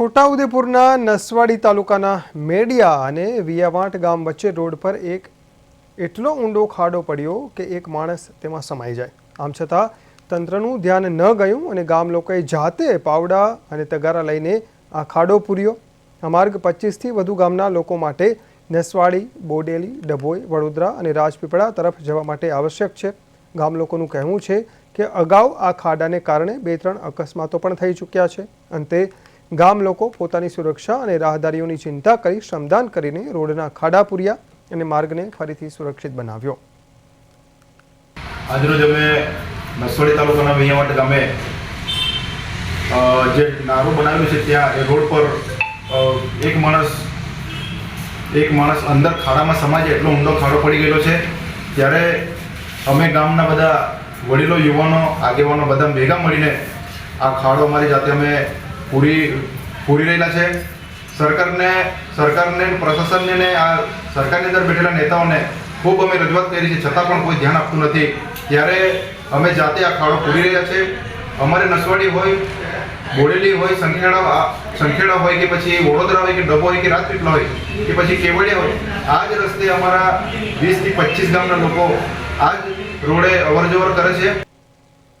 છોટાઉદેપુરના નસવાડી તાલુકાના મેડિયા અને વિયાવાંટ ગામ વચ્ચે રોડ પર એક એટલો ઊંડો ખાડો પડ્યો કે એક માણસ તેમાં સમાઈ જાય. આમ છતાં તંત્રનું ધ્યાન ન ગયું અને ગામ લોકોએ જાતે પાવડા અને તગારા લઈને આ ખાડો પૂર્યો. આ માર્ગ પચીસથી વધુ ગામના લોકો માટે નસવાડી, બોડેલી, ડભોઈ, વડોદરા અને રાજપીપળા તરફ જવા માટે આવશ્યક છે. ગામ લોકોનું કહેવું છે કે અગાઉ આ ખાડાને કારણે બે ત્રણ અકસ્માતો પણ થઈ ચૂક્યા છે. અંતે ગામ લોકો પોતાની સુરક્ષા અને રાહદારીઓની ચિંતા કરી શ્રમદાન કરીને રોડના ખાડા પૂર્યા અને માર્ગને ફરીથી સુરક્ષિત બનાવ્યો. આજરોજ અમે નસોડી તાલુકાના વૈયાવાટ ગામે જે નારું બનાવ્યું છે ત્યાં એ રોડ પર એક માણસ એક માણસ અંદર ખાડામાં સમાય છે એટલો ઊંડો ખાડો પડી ગયેલો છે. ત્યારે અમે ગામના બધા વડીલો, યુવાનો, આગેવાનો બધા ભેગા મળીને આ ખાડો અમારી જાતે અમે પૂરી પૂરી રહેલા છે. સરકારને સરકારને, પ્રશાસનને ને આ સરકારની અંદર બેઠેલા નેતાઓને ખૂબ અમે રજૂઆત કરી છે. છતાં પણ કોઈ ધ્યાન આપતું નથી. ત્યારે અમે જાતે આ ખાડો પૂરી રહ્યા છે. અમારે નસવાડી હોય, બોડેલી હોય, સંખેડા સંખેડા હોય કે પછી વડોદરા હોય કે ડબો હોય કે રાજપીપળા હોય કે પછી કેવડિયા હોય આ જ રસ્તે અમારા વીસથી પચીસ ગામના લોકો આ જ રોડે અવર જવર કરે છે.